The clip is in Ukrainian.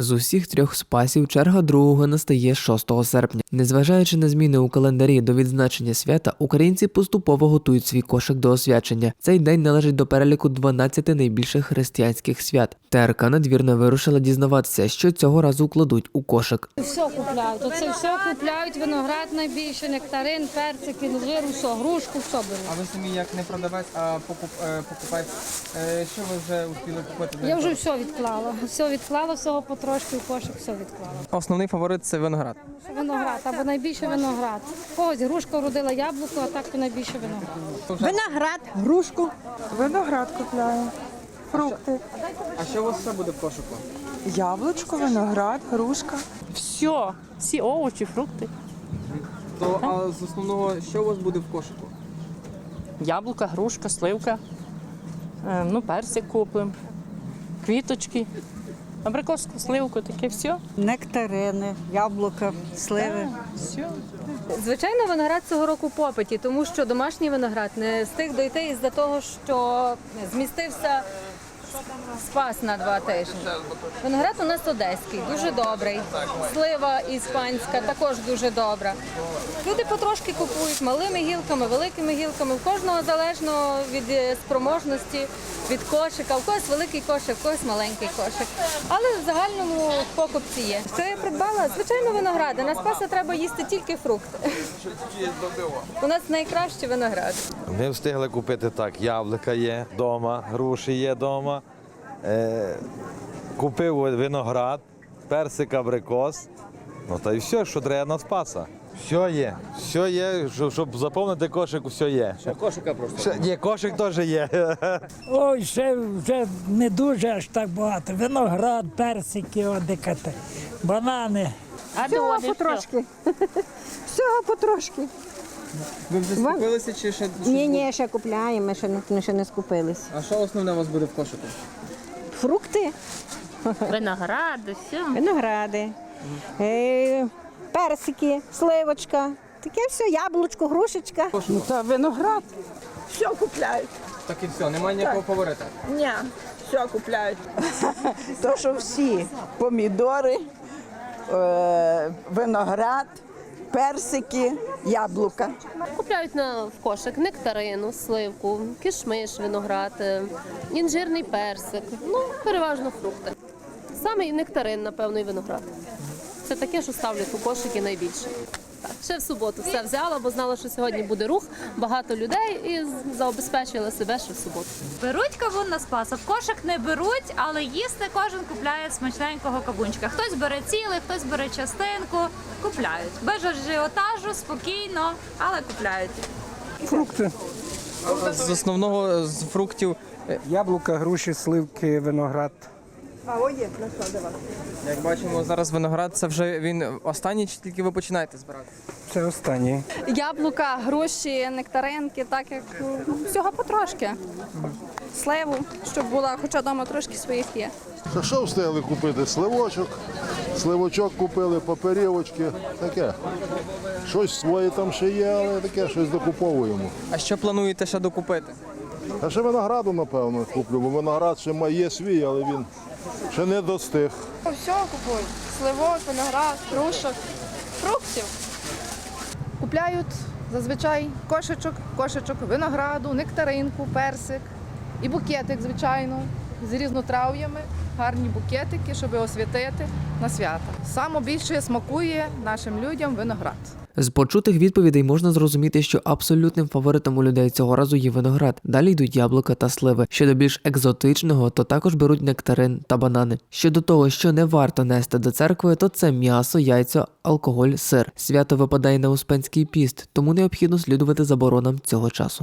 З усіх трьох спасів черга другого настає 6 серпня. Незважаючи на зміни у календарі до відзначення свята, українці поступово готують свій кошик до освячення. Цей день належить до переліку 12 найбільших християнських свят. ТРК надвірна вирушила дізнаватися, що цього разу кладуть у кошик. Все купляють. Оце все купляють, виноград найбільше, нектарин, персики, інжир, все, грушку, все беруть. А ви самі як не продавець, а покуп, е, покупець. Е, Що ви вже успіли купити? Я вже все відклала. Все відклала, всього потрошки в кошик, все відклала. Основний фаворит це виноград. Виноград, або найбільше виноград. Когось грушка вродила яблуко, а так то найбільше виноград. Виноград, грушку. Виноград купляю, фрукти, А що у вас ще буде в кошику? яблучко, виноград, грушка. Все, всі овочі, фрукти, То а з основного, що у вас буде в кошику? яблука, грушка, сливка, е, ну, персик купимо, квіточки, абрикоску, сливку, таке все. Нектарини, яблука, сливи. все. Звичайно, виноград цього року в попиті, тому що домашній виноград не встиг дойти із-за того, що змістився спас на два тижні. Виноград у нас одеський, дуже добрий. Слива іспанська також дуже добра. Люди потрошки купують малими гілками, великими гілками. В кожного залежно від е, спроможності, від кошика. У когось великий кошик, у когось маленький кошик. Але в загальному покупці є. Що я придбала? Звичайно, виногради. На спаса треба їсти тільки фрукти. У нас найкращі виногради. Ми встигли купити так, яблука є вдома, груші є вдома. Е, купив виноград, персик, абрикос. Ну та й все, що треба на спаса. Все є. Все є, щоб, щоб заповнити кошик, все є. Ще кошика просто. Ні, кошик теж є. Ой, ще вже не дуже аж так багато. Виноград, персики, одекати, банани. А Всього потрошки. Всього потрошки. Ви вже скупилися чи ще? Ні, ні, ще купляємо, ми ще, не- ми ще не скупились. А що основне у вас буде в кошику? Фрукти, Виногради, все. виногради, е, персики, сливочка. Таке все, яблучко, грушечка. Ну та виноград. Все купляють. Так і все, немає ніякого фаворита. Ні, все купляють. То, що всі помідори, е, виноград, персики, яблука. Купляють на в кошик нектарину, сливку, кишмиш, виноград, е, інжирний персик, ну переважно фрукти. Саме і нектарин, напевно, і виноград. Це таке, що ставлять у кошики найбільше. Так, ще в суботу все взяла, бо знала, що сьогодні буде рух, багато людей і забезпечила себе ще в суботу. Беруть кавун на спаса, в кошик не беруть, але їсти кожен купляє смачненького кавунчика. Хтось бере цілий, хтось бере частинку. Купляють. Без ажіотажу, спокійно, але купляють. Фрукти. З основного з фруктів, е, Яблука, груші, сливки, виноград. Як бачимо, зараз виноград це вже він останній, чи тільки ви починаєте збирати? Це останнє. Яблука, груші, нектаринки, так як ну, всього потрошки. Сливу, щоб була, хоча вдома трошки своїх є. Що, що встигли купити? Сливочок, сливочок купили, паперівочки, таке. Щось своє там ще є, але таке щось докуповуємо. А що плануєте ще докупити? А ще винограду, напевно, куплю, бо виноград ще має свій, але він ще не достиг. Всього купують. Сливок, виноград, грушок, фруктів. Купляють зазвичай кошечок, кошечок винограду, нектаринку, персик і букетик, звичайно, з різнотрав'ями. Гарні букетики, щоб освятити на свята. Саме більше смакує нашим людям виноград. З почутих відповідей можна зрозуміти, що абсолютним фаворитом у людей цього разу є виноград. Далі йдуть яблука та сливи. Щодо більш екзотичного, то також беруть нектарин та банани. Щодо того, що не варто нести до церкви, то це м'ясо, яйця, алкоголь, сир. Свято випадає на Успенський піст, тому необхідно слідувати заборонам цього часу.